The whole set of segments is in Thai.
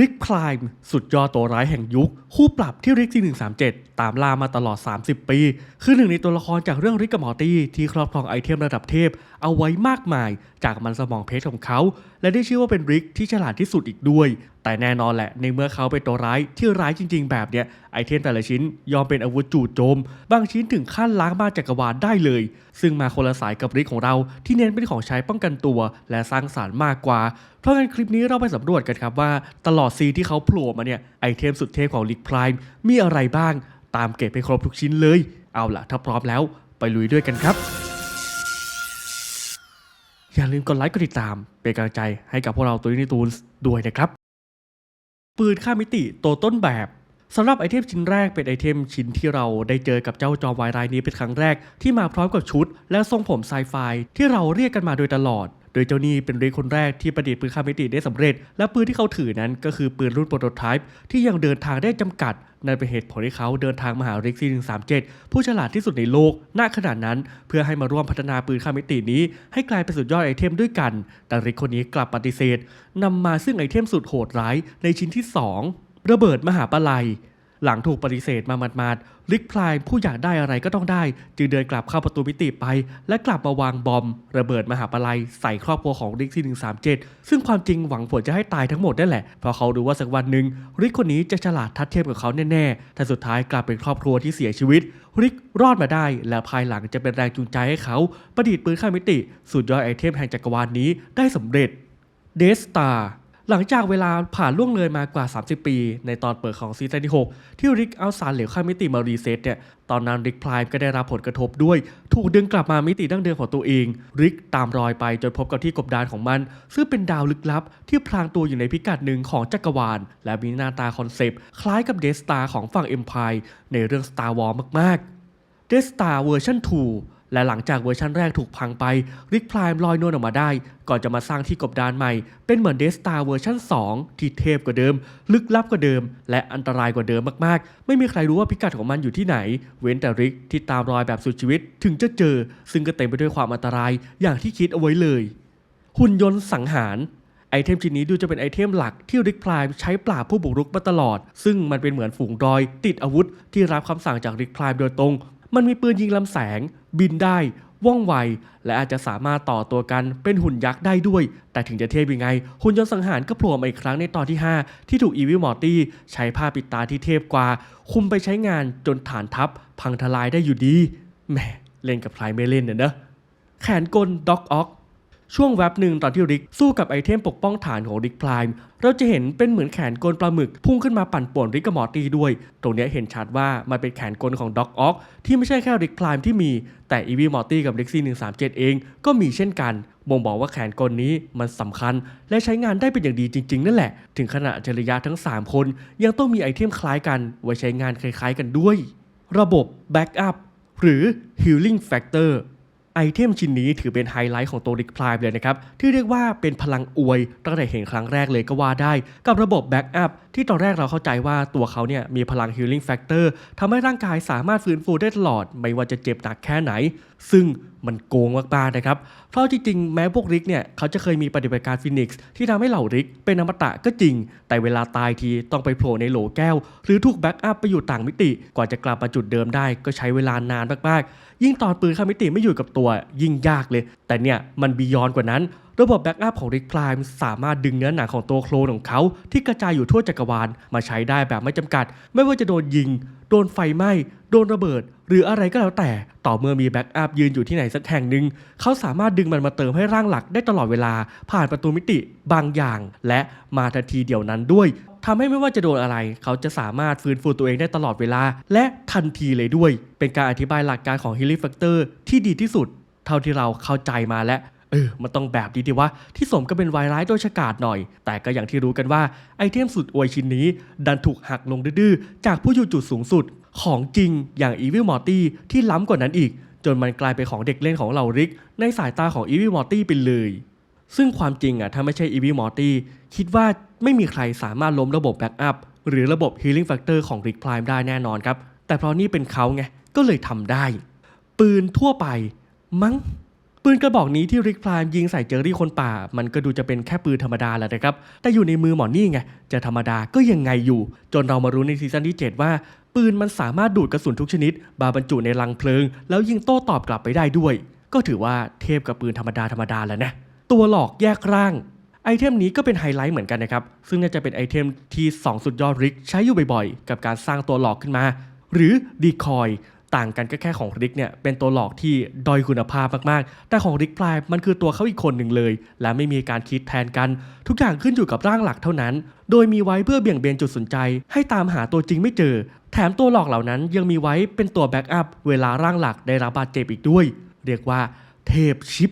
ริกพายสุดยอดตัวร้ายแห่งยุค คู่ปรับที่ริกซี137 ตามล่ามาตลอด 30 ปี คือหนึ่งในตัวละครจากเรื่องริกกับมอร์ตี้ที่ครอบครองไอเทมระดับเทพ เอาไว้มากมายจากมันสมองเพชรของเขา และได้ชื่อว่าเป็นริกที่ฉลาดที่สุดอีกด้วย แต่แน่นอนแหละ ในเมื่อเขาเป็นตัวร้ายที่ร้ายจริง ๆ แบบเนี้ยไอเทมแต่ละชิ้นยอมเป็นอาวุธจู่โจม บางชิ้นถึงขั้นล้างบ้านจักรวาลได้เลย ซึ่งมาคนละสายกับริกของเราที่เน้นเป็นของใช้ป้องกันตัว และสร้างสารรค์มากกว่า เพราะงั้นคลิปนี้เราไปสำรวจกันครับว่าตลอดซีที่เขาโผล่มาเนี่ยไอเทมสุดเทพของลิกไพรม์มีอะไรบ้าง ตามเก็บไปครบทุกชิ้นเลย เอาล่ะถ้าพร้อมแล้ว ไปลุยด้วยกันครับ อย่าลืมกดไลค์กดติดตาม เป็นกำลังใจให้กับพวกเราตัวนี้ตูนด้วยนะครับ ปืนข้ามมิติตัวต้นแบบสำหรับไอเทมชิ้นแรกเป็นไอเทมชิ้นที่เราได้เจอกับเจ้าจอมวายรายนี้เป็นครั้งแรกที่มาพร้อมกับชุด และทรงผมไซไฟที่เราเรียกกันมาโดยตลอด โดยเจ้านี่เป็นเรยคนแรกที่ประดิษฐ์ปืนข้ามมิติได้สำเร็จ และปืนที่เขาถือนั้นก็คือปืนรุ่นโปรโตไทป์ที่ยังเดินทางได้จำกัด นั่นเป็นเหตุผลที่เขาเดินทางมาหาริกซี่137 ผู้ฉลาดที่สุดในโลกณขนาดนั้น เพื่อให้มาร่วมพัฒนาปืนข้ามมิตินี้ ให้กลายเป็นสุดยอดไอเทมด้วยกัน แต่ริกคนนี้กลับปฏิเสธนำมาซึ่งไอเทมสุดโหดร้ายในชิ้นที่ 2 ระเบิดมหาปลาย หลังถูกปฏิเสธมาหมาดๆลิกพลายผู้อยากได้อะไรก็ต้องได้ จึงเดินกลับเข้าประตูมิติไป และกลับมาวางบอม ระเบิดมหาปลัยใส่ครอบครัวของริกที่137 ซึ่งความจริงหวังผลจะให้ตายทั้งหมดนั่นแหละ เพราะเขารู้ว่าสักวันหนึ่งริกคนนี้จะฉลาดทัดเทียมกับเขาแน่ๆ แต่สุดท้ายกลับเป็นครอบครัวที่เสียชีวิตริกรอดมาได้ และภายหลังจะเป็นแรงจูงใจให้เขา ประดิษฐ์ปืนข้ามมิติ สุดยอดไอเทมแห่งจักรวาลนี้ได้สำเร็จเดสตาร์ หลังจากเวลาผ่านล่วงเลยมากว่า 30 ปี ในตอนเปิดของซีซั่นที่ 6 ที่ริกเอาสารเหลวข้ามมิติมารีเซ็ตเนี่ย ตอนนั้นริกพลายก็ได้รับผลกระทบด้วย ถูกดึงกลับมามิติดั้งเดิมของตัวเอง ริกตามรอยไปจนพบกับที่กบดานของมัน ซึ่งเป็นดาวลึกลับ ที่พลางตัวอยู่ในพิกัดหนึ่งของจักรวาล และมีหน้าตาคอนเซปต์คล้ายกับเดสตาของฝั่งเอ็มพายในเรื่อง Star Wars มากๆเดสตาเวอร์ชัน2 และหลังจากเวอร์ชันแรกถูกพังไป ริกพลายลอยนวลออกมาได้ ก่อนจะมาสร้างที่กบดานใหม่ เป็นเหมือนเดสตาเวอร์ชัน2 ที่เทพกว่าเดิม ลึกลับกว่าเดิม และอันตรายกว่าเดิมมากๆ ไม่มีใครรู้ว่าพิกัดของมันอยู่ที่ไหน เว้นแต่ริกที่ตามรอยแบบสุดชีวิตถึงจะเจอ ซึ่งก็เต็มไปด้วยความอันตรายอย่างที่คิดเอาไว้เลย หุ่นยนต์สังหารไอเทมชิ้นนี้ดูจะเป็นไอเทมหลักที่ริกพลายใช้ปราบผู้บุกรุกมาตลอด ซึ่งมันเป็นเหมือนฝูงดอย ติดอาวุธที่รับคำสั่งจากริกพลายโดยตรง มันมีปืนยิงลำแสง บินได้ว่องไว และอาจจะสามารถต่อตัวกันเป็นหุ่นยักษ์ได้ด้วย แต่ถึงจะเทพยังไง หุ่นยนต์สังหารก็โผล่มาอีกครั้งในตอนที่ 5 ที่ถูกอีวิลมอร์ตี้ใช้ผ้าปิดตาที่เทพกว่า คุมไปใช้งานจนฐานทัพ พังทลายได้อยู่ดีแหมเล่นกับใครไม่เล่นเนี่ยนอะแขนกลด็อกออก ช่วงแวบหนึ่งตอนที่ริกสู้กับไอเทมปกป้องฐานของริกพลายเราจะเห็นเป็นเหมือนแขนกลปลาหมึก พุ่งขึ้นมาปั่นป่วนริกกับมอร์ตี้ด้วย ตรงนี้เห็นชัดว่ามันเป็นแขนกลของด็อกออกที่ไม่ใช่แค่ริกพลายที่มี แต่อีวีมอร์ตี้กับริกซี่137เองก็มีเช่นกันบ่งบอกว่าแขนกลนี้มันสำคัญ และใช้งานได้เป็นอย่างดีจริง ๆ นั่นแหละ ถึงขนาดจริยะทั้ง 3 คน ยังต้องมีไอเทมคล้ายกันไว้ใช้งานคล้ายๆกันด้วย ระบบ Backup หรือ Healing Factor ไอเทมชิ้นนี้ถือเป็นไฮไลท์ของตัวริกพลายเลยนะครับ ที่เรียกว่าเป็นพลังอวยตั้งแต่เห็นครั้งแรกเลยก็ว่าได้ กับระบบแบ็กอัพที่ตอนแรกเราเข้าใจว่าตัวเขาเนี่ยมีพลัง Healing Factor ทำให้ร่างกายสามารถฟื้นฟูได้ตลอด ไม่ว่าจะเจ็บหนักแค่ไหน ซึ่งมันโกงมากๆนะครับ เพราะจริงๆ แม้พวกริกเนี่ยเขาจะเคยมีปฏิบัติการฟินิกซ์ที่ทำให้เหล่าริกเป็นอมตะก็จริง แต่เวลาตายทีต้องไปโผล่ในโหลแก้ว หรือถูกแบ็กอัพไปอยู่ต่างมิติ กว่าจะกลับมาจุดเดิมได้ก็ใช้เวลานานมากๆ ยิ่งตอนปืนข้ามมิติไม่อยู่กับตัวยิ่งยากเลย แต่เนี่ยมันบียอนกว่านั้น ระบบแบ็กอัพของริกพลายสามารถดึงเนื้อหนังของตัวโคลนของเขา ที่กระจายอยู่ทั่วจักรวาลมาใช้ได้แบบไม่จำกัด ไม่ว่าจะโดนยิง โดนไฟไหม้ โดนระเบิด หรืออะไรก็แล้วแต่ ต่อเมื่อมีแบ็กอัพยืนอยู่ที่ไหนสักแห่งหนึ่งเขาสามารถดึงมันมาเติมให้ร่างหลักได้ตลอดเวลา ผ่านประตูมิติบางอย่าง และมาทันทีเดียวนั้นด้วย ทำให้ไม่ว่าจะโดนอะไร เขาจะสามารถฟื้นฟูตัวเองได้ตลอดเวลา และทันทีเลยด้วย เป็นการอธิบายหลักการของ Healing Factor ที่ดีที่สุด เท่าที่เราเข้าใจมาและเออ มันต้องแบบดีดีวะ ที่สมก็เป็นวายร้ายโดยฉกาจหน่อย แต่ก็อย่างที่รู้กันว่าไอเทมสุดอวยชิ้นนี้ ดันถูกหักลงดื้อจากผู้อยู่จุดสูงสุดของจริงอย่าง Evil Morty ที่ล้ำกว่านั้นอีก จนมันกลายเป็นของเด็กเล่นของเหล่าริก ในสายตาของ Evil Morty ไปเลย ซึ่งความจริงอะถ้าไม่ใช่ Evil Morty คิดว่า ไม่มีใครสามารถล้มระบบแบ็กอัพหรือระบบ Healing Factor ของ Rick Prime ได้แน่นอนครับ แต่เพราะนี่เป็นเขาไง ก็เลยทำได้ ปืนทั่วไป มั้ง ปืนกระบอกนี้ที่ริกพลายยิงใส่เจอรี่คนป่า มันก็ดูจะเป็นแค่ปืนธรรมดาแหละนะครับ แต่อยู่ในมือหมอนี่ไง จะธรรมดาก็ยังไงอยู่ จนเรามารู้ในซีซั่นที่ 7 ว่า ปืนมันสามารถดูดกระสุนทุกชนิดมาบรรจุในลังเพลิง แล้วยิงโต้ตอบกลับไปได้ด้วย ก็ถือว่าเทียบกับปืนธรรมดาธรรมดาแล้วนะ ตัวหลอกแยกร่าง เทมนี้ก็เป็นไฮไลท์เหมือนกันนะครับ ซึ่งน่าจะเป็นไอเทมที่ 2 สุดยอดริกใช้อยู่บ่อยๆ กับการสร้างตัวหลอกขึ้นมา หรือดีคอยต่างกันก็แค่ของริกเนี่ยเป็นตัวหลอกที่ดอยคุณภาพมากๆ แต่ของริกพลายมันคือตัวเขาอีกคนหนึ่งเลย และไม่มีการคิดแทนกัน ทุกอย่างขึ้นอยู่กับร่างหลักเท่านั้น โดยมีไว้เพื่อเบี่ยงเบนจุดสนใจ ให้ตามหาตัวจริงไม่เจอ แถมตัวหลอกเหล่านั้นยังมีไว้เป็นตัวแบ็กอัพเวลาร่างหลักได้รับบาดเจ็บอีกด้วย เรียกว่าเทพชิป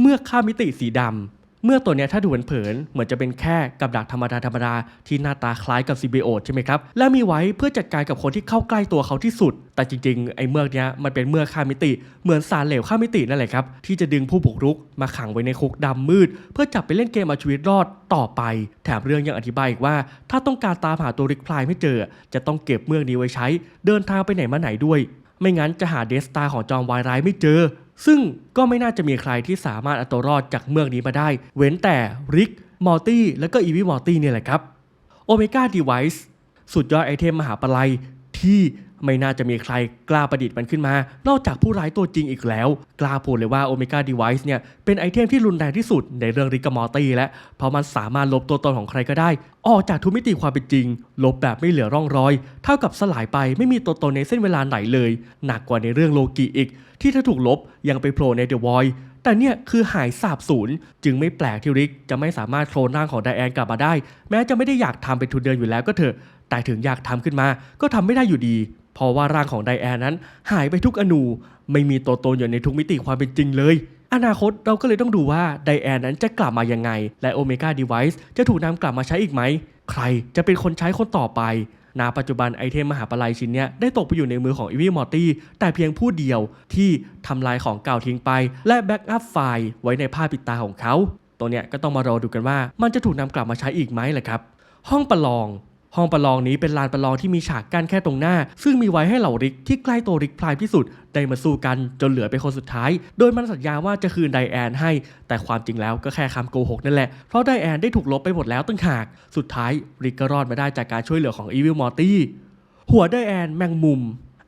เมื่อค่ามิติสีดำ เมื่อตัวเนี้ยถ้าดูเผินๆเหมือนจะเป็นแค่กับดักธรรมดาธรรมดาที่หน้าตาคล้ายกับซีเบโอใช่ไหมครับ และมีไว้เพื่อจัดการกับคนที่เข้าใกล้ตัวเขาที่สุด แต่จริงๆ ไอ้เมือกเนี้ยมันเป็นเมือกค่ามิติ เหมือนสารเหลวค่ามิตินั่นแหละครับ ที่จะดึงผู้บุกรุกมาขังไว้ในคุกดำมืด เพื่อจับไปเล่นเกมเอาชีวิตรอดต่อไป แถมเรื่องยังอธิบายอีกว่า ถ้าต้องการตามหาตัวริกพลายไม่เจอ จะต้องเก็บเมือกนี้ไว้ใช้ เดินทางไปไหนมาไหนด้วย ไม่งั้นจะหาเดสตาของจอมวายร้ายไม่เจอ ซึ่งก็ไม่น่าจะมีใครที่สามารถเอาตัวรอดจากเมืองนี้มาได้ เว้นแต่ริกมอร์ตี้และก็อีวีมอร์ตี้เนี่ยแหละครับโอเมก้าดีไวส์สุดยอดไอเทมมหาปลัยที่ ไม่น่าจะมีใครกล้าประดิษฐ์มันขึ้นมา นอกจากผู้ร้ายตัวจริงอีกแล้ว กล้าพูดเลยว่าโอเมก้าดีไวส์เนี่ยเป็นไอเทมที่รุนแรงที่สุดในเรื่องริกกับมอร์ตี้และเพราะมันสามารถลบตัวตนของใครก็ได้ ออกจากทุกมิติความเป็นจริง ลบแบบไม่เหลือร่องรอย เท่ากับสลายไปไม่มีตัวตนในเส้นเวลาไหนเลย หนักกว่าในเรื่องโลกิอีก ที่ถ้าถูกลบยังไปโผล่ในเดอะวอยแต่เนี่ยคือหายสาบสูญจึงไม่แปลกที่ริกจะไม่สามารถโคลนร่างของไดแอนกลับมาได้ แม้จะไม่ได้อยากทำเป็นทุนเดินอยู่แล้วก็เถอะแต่ถึงอยากทำขึ้นมาก็ทำไม่ได้อยู่ดี เพราะว่าร่างของไดแอนนั้นหายไปทุกอนูไม่มีตัวตนอยู่ในทุกมิติความเป็นจริงเลย อนาคตเราก็เลยต้องดูว่าไดแอนนั้นจะกลับมายังไง และโอเมก้าดีไวส์จะถูกนำกลับมาใช้อีกไหม ใครจะเป็นคนใช้คนต่อไปณปัจจุบันไอเทมมหาปลัยชิ้นเนี้ยได้ตกไปอยู่ในมือของอีวีมอร์ตี้แต่เพียงผู้เดียวที่ทำลายของเก่าทิ้งไป และแบ็กอัพไฟล์ไว้ในผ้าปิดตาของเขา ตัวเนี้ยก็ต้องมารอดูกันว่ามันจะถูกนำกลับมาใช้อีกไหมแหละครับ ห้องประลอง ห้องประลองนี้เป็นลานประลองที่มีฉากกั้นแค่ตรงหน้า ซึ่งมีไว้ให้เหล่าริกที่ใกล้ตัวริกพลายที่สุด ได้มาสู้กันจนเหลือเป็นคนสุดท้าย โดยมันสัญญาว่าจะคืนไดแอนให้ แต่ความจริงแล้วก็แค่คำโกหกนั่นแหละ เพราะไดแอนได้ถูกลบไปหมดแล้วตั้งหาก สุดท้ายริกก็รอดมาได้จากการช่วยเหลือของอีวิลมอร์ตี้หัวไดแอนแมงมุม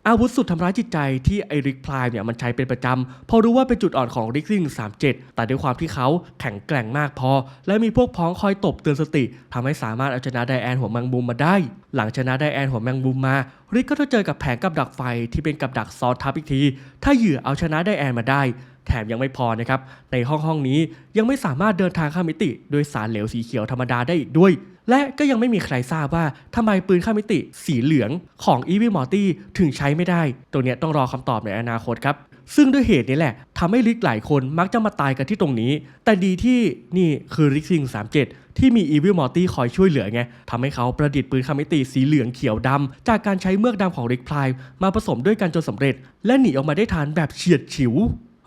อาวุธสุดทำร้ายจิตใจที่ไอริกพลายเนี่ยมันใช้เป็นประจำพอรู้ว่าเป็นจุดอ่อนของริกซิง37 แต่ด้วยความที่เขาแข็งแกร่งมากพอ และมีพวกพ้องคอยตบเตือนสติทำให้สามารถเอาชนะไดแอนหัวแมงมุมมาได้ หลังชนะไดแอนหัวแมงมุมมา ริกก็ต้องเจอกับแผงกับดักไฟที่เป็นกับดักซ้อนทับอีกที ถ้าเหยื่อเอาชนะไดแอนมาได้ แถมยังไม่พอนะครับในห้องห้องนี้ยังไม่สามารถเดินทางข้ามมิติด้วยสารเหลวสีเขียวธรรมดาได้อีกด้วย และก็ยังไม่มีใครทราบว่าทำไมปืนข้ามมิติสีเหลืองของ e v i l m o r t y ถึงใช้ไม่ได้ตัวเนี้ยต้องรอคำตอบในอนาคตครับ ซึ่งด้วยเหตุนี้แหละทำให้ลิกหลายคนมักจะมาตายกันที่ตรงนี้ แต่ดีที่นี่คือริกซิง37ที่มี e v i l m o r t y คอยช่วยเหลือไงทำให้เขาประดิษฐ์ปืนข้ามมิติสีเหลืองเขียวดำ จากการใช้เมือกดำของริกพลายมาผสมด้วยกันจนสำเร็จ และหนีออกมาได้ทันแบบเฉียดฉิว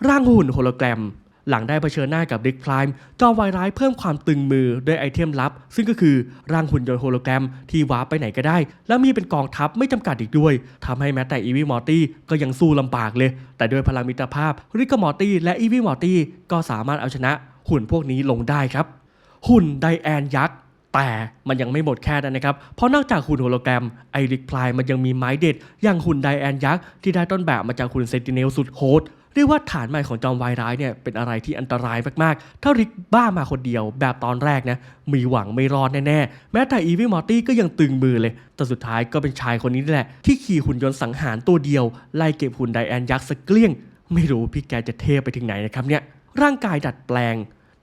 ร่างหุ่นโฮโลแกรม หลังได้เผชิญหน้ากับริกพลายจอมวายร้ายเพิ่มความตึงมือด้วยไอเทมลับ ซึ่งก็คือร่างหุ่นยนต์โฮโลแกรมที่วาร์ปไปไหนก็ได้ แล้วมีเป็นกองทัพไม่จำกัดอีกด้วยทำให้แม้แต่อีวีมอร์ตี้ก็ยังสู้ลำบากเลย แต่ด้วยพลังมิตรภาพริกกับมอร์ตี้และอีวีมอร์ตี้ก็สามารถเอาชนะหุ่นพวกนี้ลงได้ครับ หุ่นไดแอนยักษ์แต่มันยังไม่หมดแค่นั้นนะครับ เพราะนอกจากหุ่นโฮโลแกรมไอริกพลายมันยังมีไม้เด็ด อย่างหุ่นไดแอนยักษ์ที่ได้ต้นแบบมาจากหุ่นเซนติเนลสุดโหด เรียกว่าฐานใหม่ของจอมวายร้ายเนี่ยเป็นอะไรที่อันตรายมากๆ ถ้าริกบ้ามาคนเดียวแบบตอนแรกนะมีหวังไม่รอดแน่ๆ แม้แต่อีวิมอร์ตี้ก็ยังตึงมือเลย แต่สุดท้ายก็เป็นชายคนนี้แหละ ที่ขี่หุ่นยนต์สังหารตัวเดียว ไล่เก็บหุ่นไดแอนยักษ์สกเกลี้ยง ไม่รู้พี่แกจะเทพไปถึงไหนนะครับเนี่ยร่างกายดัดแปลง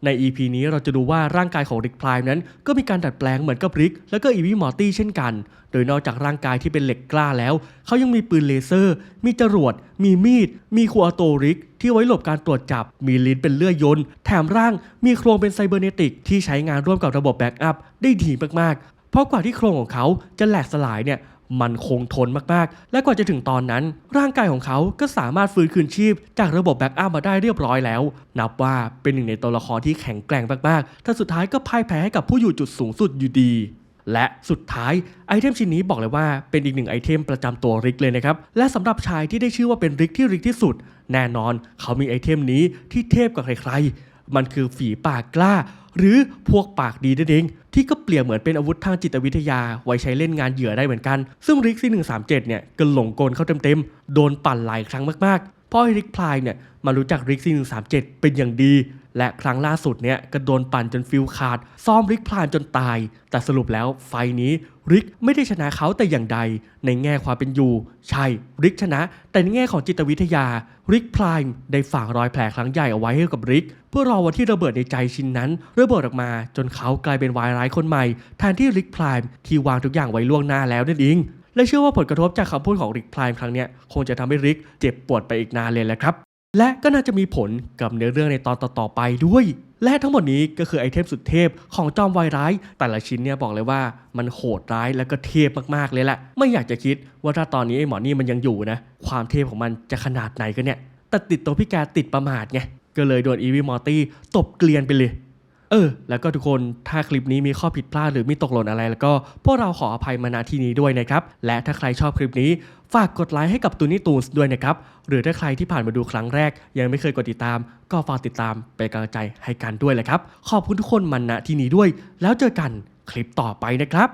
ใน EP นี้เราจะดูว่าร่างกายของริกพลายนั้น ก็มีการดัดแปลงเหมือนกับริก แล้วก็อีวีมอร์ตี้เช่นกัน โดยนอกจากร่างกายที่เป็นเหล็กกล้าแล้ว เขายังมีปืนเลเซอร์ มีจรวด มีมีด มีคูออโตริก ที่ไว้หลบการตรวจจับ มีลิ้นเป็นเลื่อยยนต์ แถมร่าง มีโครงเป็นไซเบอร์เนติก ที่ใช้งานร่วมกับระบบแบ็กอัพได้ดีมากๆ เพราะกว่าที่โครงของเขาจะแหลกสลายเนี่ย มันคงทนมากๆ และกว่าจะถึงตอนนั้น ร่างกายของเขาก็สามารถฟื้นคืนชีพ จากระบบแบ็กอัพมาได้เรียบร้อยแล้ว นับว่าเป็นหนึ่งในตัวละครที่แข็งแกร่งมากๆแต่สุดท้ายก็พ่ายแพ้ให้กับผู้อยู่จุดสูงสุดอยู่ดี และสุดท้ายไอเทมชิ้นนี้บอกเลยว่าเป็นอีกหนึ่งไอเทมประจำตัวริกเลยนะครับ และสำหรับชายที่ได้ชื่อว่าเป็นริกที่ริกที่สุด แน่นอนเขามีไอเทมนี้ที่เทพกว่าใครๆมันคือฝีปากกล้า หรือพวกปากดีนั่นเอง ที่ก็เปรียบเหมือนเป็นอาวุธทางจิตวิทยา ไว้ใช้เล่นงานเหยื่อได้เหมือนกัน ซึ่งริกซี่137 เนี่ยก็หลงกลเข้าเต็มๆ โดนปั่นหลายครั้งมากๆ เพราะไอ้ริกพลายเนี่ยมารู้จักริกซี่137 เป็นอย่างดี และครั้งล่าสุดเนี่ยก็โดนปั่นจนฟิลขาด ซ้อมริกพลายจนตาย แต่สรุปแล้วไฟนี้ริกไม่ได้ชนะเขาแต่อย่างใด ในแง่ความเป็นอยู่ ใช่ริกชนะ แต่ในแง่ของจิตวิทยา ริกพลายได้ฝากรอยแผลครั้งใหญ่เอาไว้ให้กับริก เพื่อรอวันที่ระเบิดในใจชิ้นนั้นระเบิดออกมา จนเขากลายเป็นวายร้ายคนใหม่แทนที่ริกพลายที่วางทุกอย่างไว้ล่วงหน้าแล้วนั่นเองและเชื่อว่าผลกระทบจากคำพูดของริกพลายครั้งนี้คงจะทำให้ริกเจ็บปวดไปอีกนานเลยแหละครับ และก็น่าจะมีผลกับเนื้อเรื่องในตอนต่อๆไปด้วย และทั้งหมดนี้ก็คือไอเทมสุดเทพของจอมวายร้าย แต่ละชิ้นเนี่ยบอกเลยว่ามันโหดร้ายและก็เทพมากๆเลยแหละ ไม่อยากจะคิดว่าถ้าตอนนี้ไอหมอนี่มันยังอยู่นะ ความเทพของมันจะขนาดไหนกันเนี่ยแต่ติดตัวพี่แกติดประมาทไงก็เลยโดนอีวีมอร์ตี้ตบเกลียนไปเลย เออ แล้วก็ทุกคนถ้าคลิปนี้มีข้อผิดพลาดหรือมีตกหล่นอะไร แล้วก็พวกเราขออภัยมาณที่นี้ด้วยนะครับ และถ้าใครชอบคลิปนี้ ฝากกดไลค์ให้กับตูนี่ตูนด้วยนะครับ หรือถ้าใครที่ผ่านมาดูครั้งแรก ยังไม่เคยกดติดตาม ก็ฝากติดตามเป็นกำลังใจให้กันด้วยแหละครับ ขอบคุณทุกคนมาณที่นี้ด้วย แล้วเจอกันคลิปต่อไปนะครับ